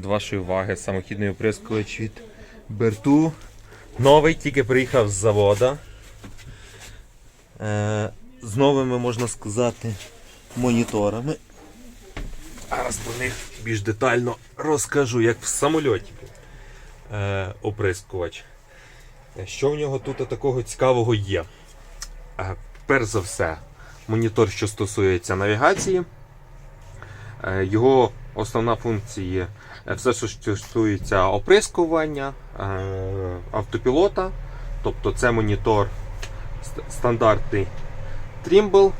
до вашої уваги самохідний оприскувач від Берту. Новий, тільки приїхав з завода. Е, з новими, можна сказати, моніторами. Зараз про них більш детально розкажу, як в самольоті е, оприскувач. Що в нього тут такого цікавого є? Е, перш за все, монітор, що стосується навігації. Е, Його основна функція е, все, що стосується оприскування, е, автопілота. Тобто це монітор ст- стандартний Trimble.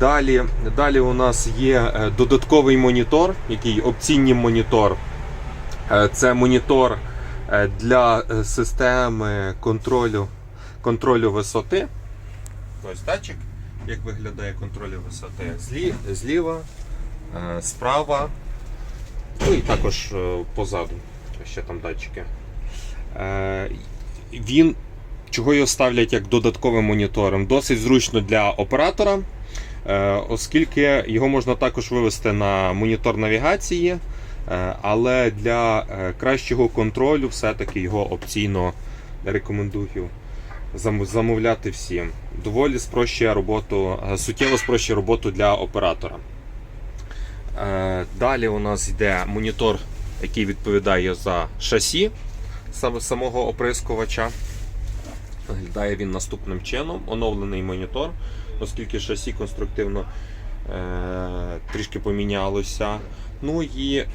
Далі, далі у нас є додатковий монітор, який опційний монітор. Це монітор для системи контролю, контролю висоти. Ось датчик, як виглядає контроль висоти. Злі, зліва, е, справа, ну і також е, позаду. Ще там датчики. Е, Він, чого його ставлять як додатковим монітором, досить зручно для оператора, оскільки його можна також вивести на монітор навігації, але для кращого контролю все-таки його опційно рекомендую замовляти всім. Доволі спрощує роботу, е, суттєво спрощує роботу для оператора. Е, Далі у нас йде монітор, який відповідає за шасі самого оприскувача. Виглядає він наступним чином. Оновлений монітор, оскільки шасі конструктивно е, трішки помінялося. Ну і е,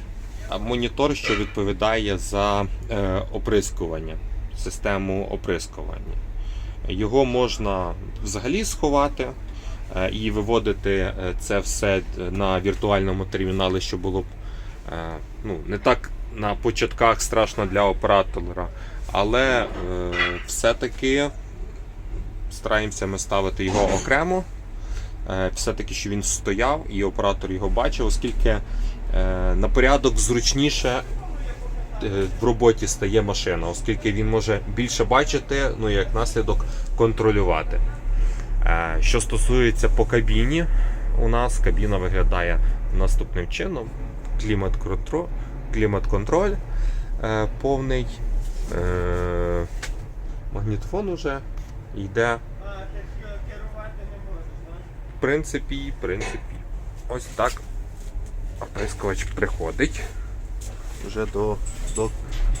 монітор, що відповідає за е, оприскування, систему оприскування. Його можна взагалі сховати е, і виводити е, це все на віртуальному терміналі, що було б е, ну, не так на початках страшно для оператора, але е, все-таки стараємося ми ставити його окремо. Е, Все-таки, що він стояв і оператор його бачив, оскільки е, на порядок зручніше е, в роботі стає машина, оскільки він може більше бачити, ну як наслідок контролювати. Е, Що стосується по кабіні, у нас кабіна виглядає наступним чином: клімат-контроль, е, повний, е, магнітофон уже йде. В принципі, в принципі, ось так оприскувач приходить вже до, до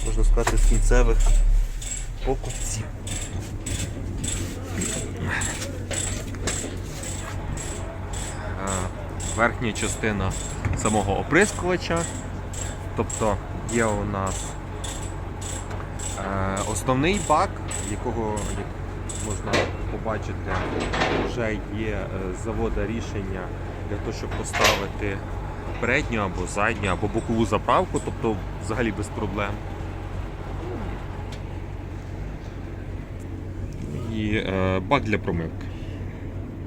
можна сказати, кінцевих покупців. Е, Верхня частина самого оприскувача. Тобто є у нас е, основний бак, якого як можна побачити, вже є е, з завода рішення для того, щоб поставити передню або задню, або бокову заправку, тобто взагалі без проблем. І е, бак для промивки.